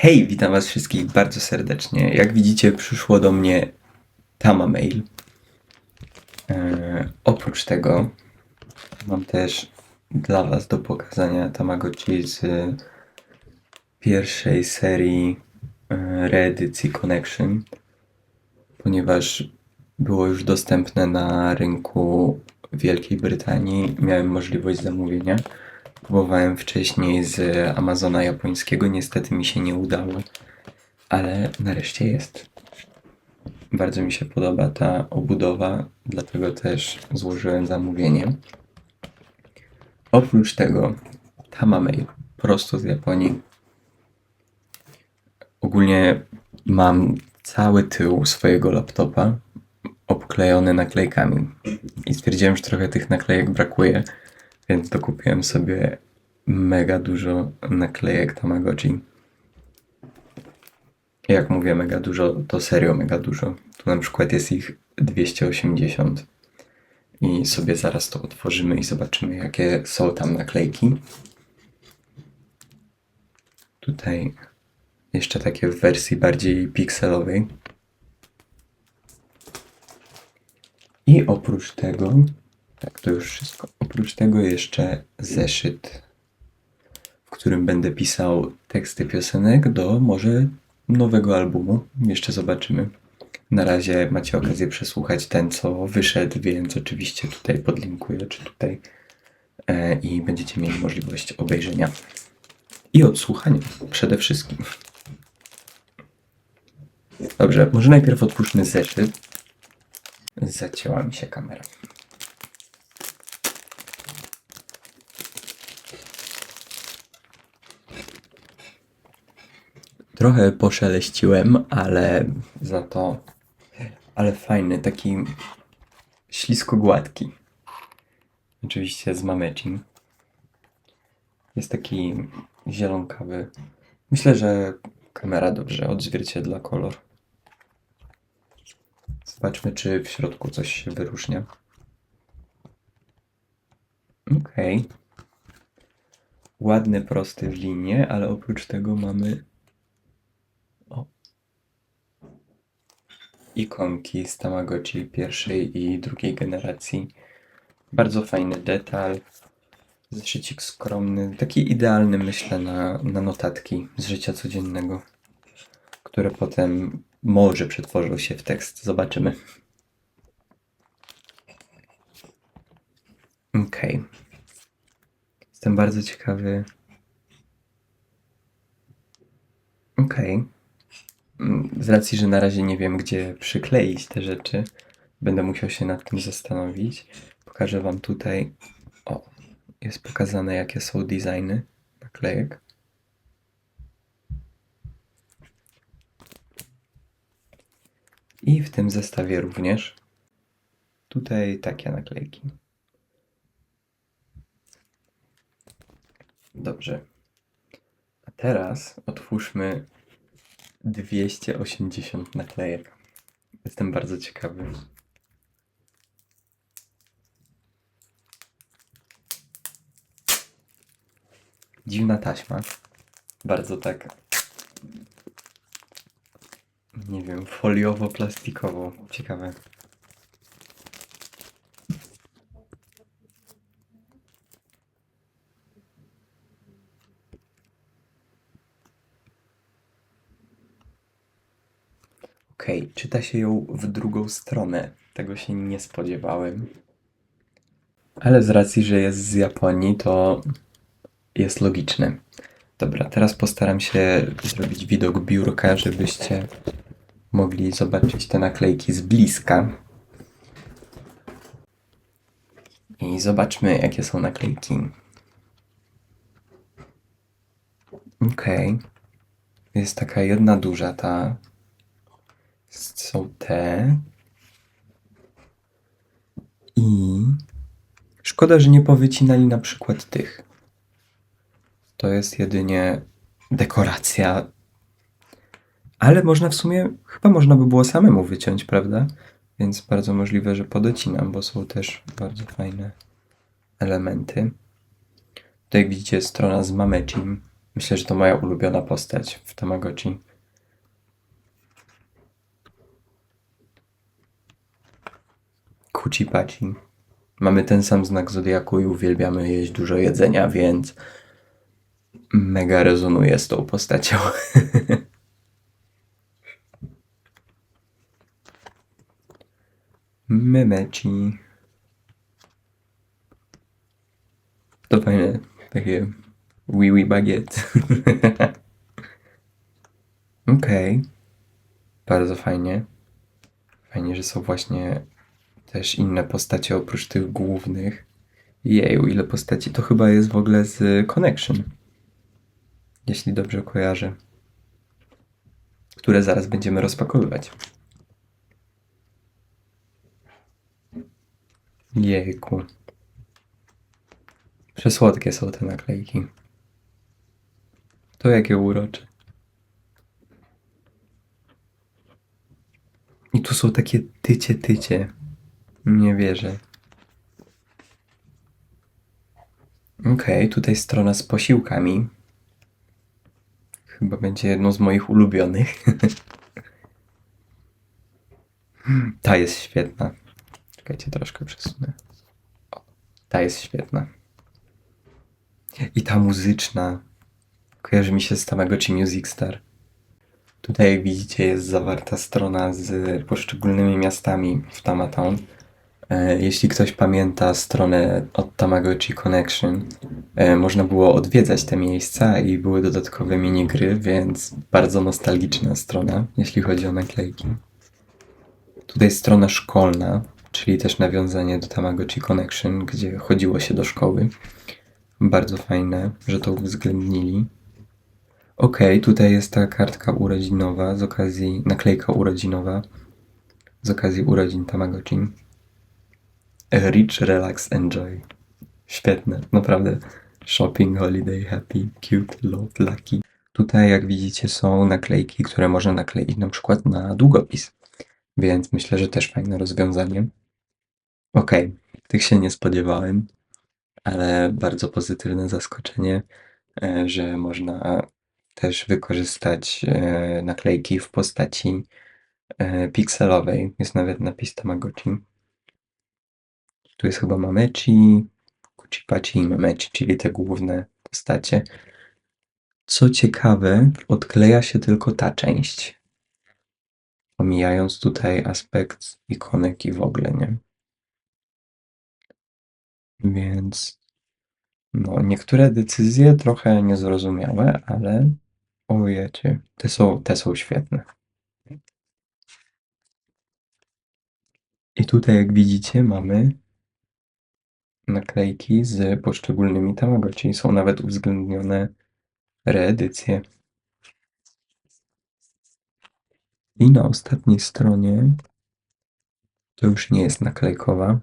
Hej, witam was wszystkich bardzo serdecznie. Jak widzicie, przyszło do mnie Tama Mail. E, oprócz tego mam też dla was do pokazania Tamagotchi z pierwszej serii e, reedycji Connection, ponieważ było już dostępne na rynku Wielkiej Brytanii. Miałem możliwość zamówienia. Próbowałem wcześniej z Amazona japońskiego, niestety mi się nie udało, ale nareszcie jest. Bardzo mi się podoba ta obudowa, dlatego też złożyłem zamówienie. Oprócz tego Tamamei, prosto z Japonii. Ogólnie mam cały tył swojego laptopa obklejony naklejkami i stwierdziłem, że trochę tych naklejek brakuje, więc dokupiłem sobie mega dużo naklejek Tamagotchi. Jak mówię mega dużo, to serio mega dużo. Tu na przykład jest ich 280. I sobie zaraz to otworzymy i zobaczymy, jakie są tam naklejki. Tutaj jeszcze takie w wersji bardziej pikselowej. I oprócz tego, tak to już wszystko. Oprócz tego jeszcze zeszyt, w którym będę pisał teksty piosenek do może nowego albumu. Jeszcze zobaczymy. Na razie macie okazję przesłuchać ten, co wyszedł, więc oczywiście tutaj podlinkuję, czy tutaj e, i będziecie mieli możliwość obejrzenia i odsłuchania przede wszystkim. Dobrze, może najpierw otwórzmy zeszyt. Zacięła mi się kamera. Trochę poszeleściłem, ale za to. Ale fajny, taki ślisko gładki. Oczywiście z mameczim. Jest taki zielonkawy. Myślę, że kamera dobrze odzwierciedla kolor. Zobaczmy, czy w środku coś się wyróżnia. Okej. Ładny, prosty w linie, ale oprócz tego mamy ikonki z Tamagotchi pierwszej i drugiej generacji. Bardzo fajny detal. Zeszycik skromny, taki idealny myślę na, na notatki z życia codziennego, które potem może przetworzą się w tekst. Zobaczymy. Okej. Jestem bardzo ciekawy. Okej. Mm, Z racji, że na razie nie wiem, gdzie przykleić te rzeczy, będę musiał się nad tym zastanowić. Pokażę Wam tutaj. O, jest pokazane, jakie są designy naklejek. I w tym zestawie również. Tutaj takie naklejki. Dobrze. A teraz otwórzmy 280 naklejek. Jestem bardzo ciekawy. Dziwna taśma. Bardzo tak. Nie wiem, foliowo-plastikowo. Ciekawe. Okej, czyta się ją w drugą stronę. Tego się nie spodziewałem. Ale z racji, że jest z Japonii, to jest logiczne. Dobra, teraz postaram się zrobić widok biurka, żebyście mogli zobaczyć te naklejki z bliska. I zobaczmy, jakie są naklejki. Okej. Jest taka jedna duża ta. Są te. I szkoda, że nie powycinali na przykład tych. To jest jedynie dekoracja. Ale można w sumie, chyba można by było samemu wyciąć, prawda? Więc bardzo możliwe, że podocinam, bo są też bardzo fajne elementy. Tutaj widzicie strona z Mameczim, Myślę, że to moja ulubiona postać w Tamagotchi. Kucipaci. Mamy ten sam znak zodiaku i uwielbiamy jeść dużo jedzenia, więc mega rezonuję z tą postacią. Memeci. To fajne, takie wee wee baguette. Okej. Bardzo fajnie. Fajnie, że są właśnie też inne postacie oprócz tych głównych. Jeju, ile postaci. To chyba jest w ogóle z Connection. Jeśli dobrze kojarzę. Które zaraz będziemy rozpakowywać. Jejku. Przesłodkie są te naklejki. To jakie urocze. I tu są takie tycie, tycie. Nie wierzę. Okej, tutaj strona z posiłkami. Chyba będzie jedną z moich ulubionych. Ta jest świetna. Czekajcie, troszkę przesunę. O, ta jest świetna. I ta muzyczna. Kojarzy mi się z Tamagotchi Music Star. Tutaj, jak widzicie, jest zawarta strona z poszczególnymi miastami w Tamatown. E, Jeśli ktoś pamięta stronę od Tamagotchi Connection, e, można było odwiedzać te miejsca i były dodatkowe minigry, więc bardzo nostalgiczna strona, jeśli chodzi o naklejki. Tutaj strona szkolna, czyli też nawiązanie do Tamagotchi Connection, gdzie chodziło się do szkoły. Bardzo fajne, że to uwzględnili. Okej, tutaj jest ta kartka urodzinowa z okazji, naklejka urodzinowa z okazji urodzin Tamagotchi. Rich, relax, enjoy. Świetne, naprawdę. Shopping, holiday, happy, cute, love, lucky. Tutaj, jak widzicie, są naklejki, które można nakleić na przykład na długopis. Więc myślę, że też fajne rozwiązanie. Okej, tych się nie spodziewałem, ale bardzo pozytywne zaskoczenie, e, że można też wykorzystać e, naklejki w postaci e, pikselowej. Jest nawet napis Tamagotchi. Tu jest chyba Mamechi, Kuchipachi i Mamechi, czyli te główne postacie. Co ciekawe, odkleja się tylko ta część. Pomijając tutaj aspekt ikonek i w ogóle, nie? Więc no, niektóre decyzje trochę niezrozumiałe, ale ojecie, te są, te są świetne. I tutaj, jak widzicie, mamy naklejki z poszczególnymi Tamagotchi. Są nawet uwzględnione reedycje. I na ostatniej stronie to już nie jest naklejkowa.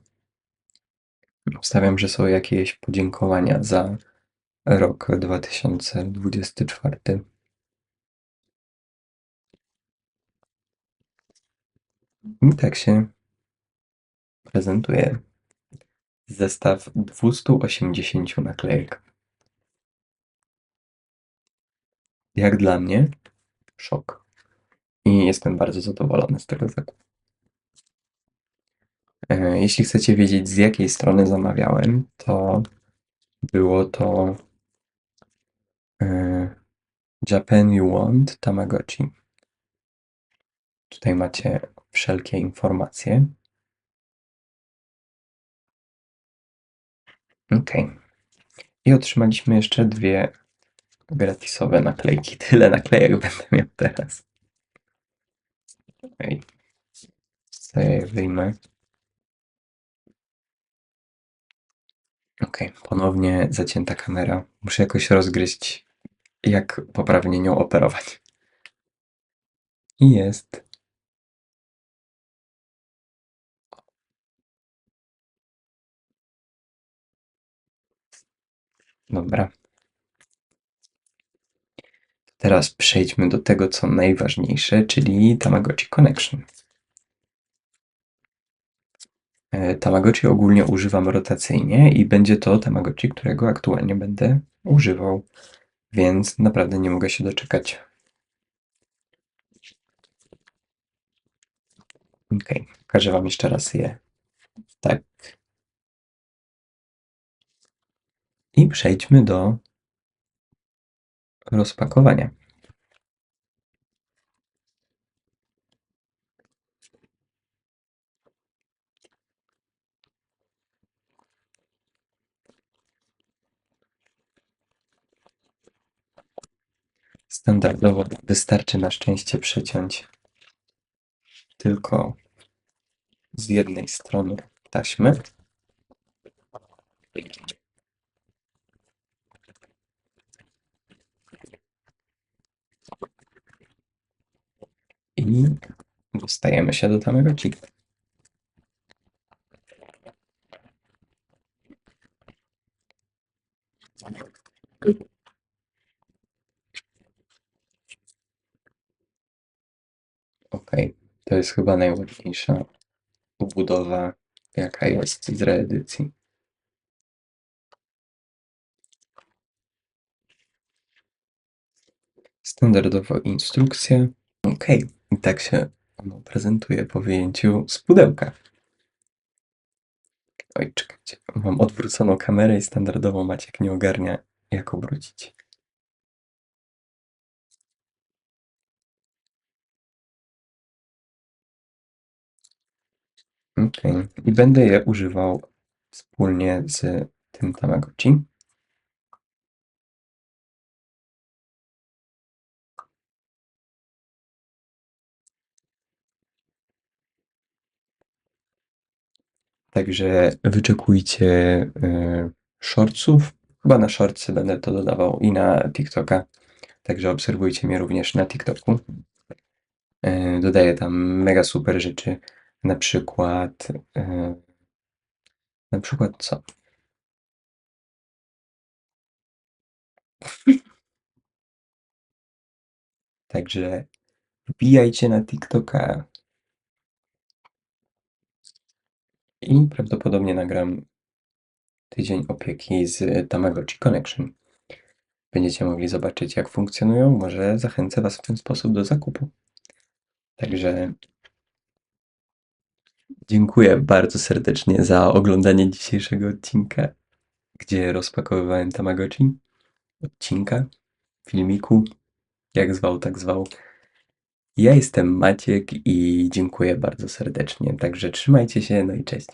Obstawiam, że są jakieś podziękowania za rok 2024. I tak się prezentuje zestaw 280 naklejek. Jak dla mnie, szok. I jestem bardzo zadowolony z tego zakupu. E, Jeśli chcecie wiedzieć, z jakiej strony zamawiałem, to było to e, Japan You Want Tamagotchi. Tutaj macie wszelkie informacje. Ok. I otrzymaliśmy jeszcze dwie gratisowe naklejki. Tyle naklejek będę miał teraz. Ej. Co ja wyjmę? Ok, ponownie zacięta kamera. Muszę jakoś rozgryźć, jak poprawnie nią operować. I jest. Dobra. Teraz przejdźmy do tego, co najważniejsze, czyli Tamagotchi Connection. E, Tamagotchi ogólnie używam rotacyjnie i będzie to Tamagotchi, którego aktualnie będę używał. Więc naprawdę nie mogę się doczekać. Okej, pokażę Wam jeszcze raz je. Tak. I przejdźmy do rozpakowania. Standardowo wystarczy na szczęście przeciąć tylko z jednej strony taśmy. I dostajemy się do Tamagotchi. Okej, to jest chyba najładniejsza obudowa, jaka jest z reedycji. Standardowo instrukcje. Okej, i tak się ono prezentuje po wyjęciu z pudełka. Oj, czekajcie, mam odwróconą kamerę i standardowo Maciek nie ogarnia, jak obrócić. Okej, i będę je używał wspólnie z tym Tamagotchi. Także wyczekujcie y, shortsów. Chyba na shortsy będę to dodawał i na TikToka. Także obserwujcie mnie również na TikToku. Y, dodaję tam mega super rzeczy. Na przykład. y, Na przykład co? Także wbijajcie na TikToka. I prawdopodobnie nagram tydzień opieki z Tamagotchi Connection. Będziecie mogli zobaczyć, jak funkcjonują. Może zachęcę Was w ten sposób do zakupu. Także dziękuję bardzo serdecznie za oglądanie dzisiejszego odcinka, gdzie rozpakowywałem Tamagotchi. Odcinka, filmiku, jak zwał, tak zwał. Ja jestem Maciek i dziękuję bardzo serdecznie. Także trzymajcie się, no i cześć.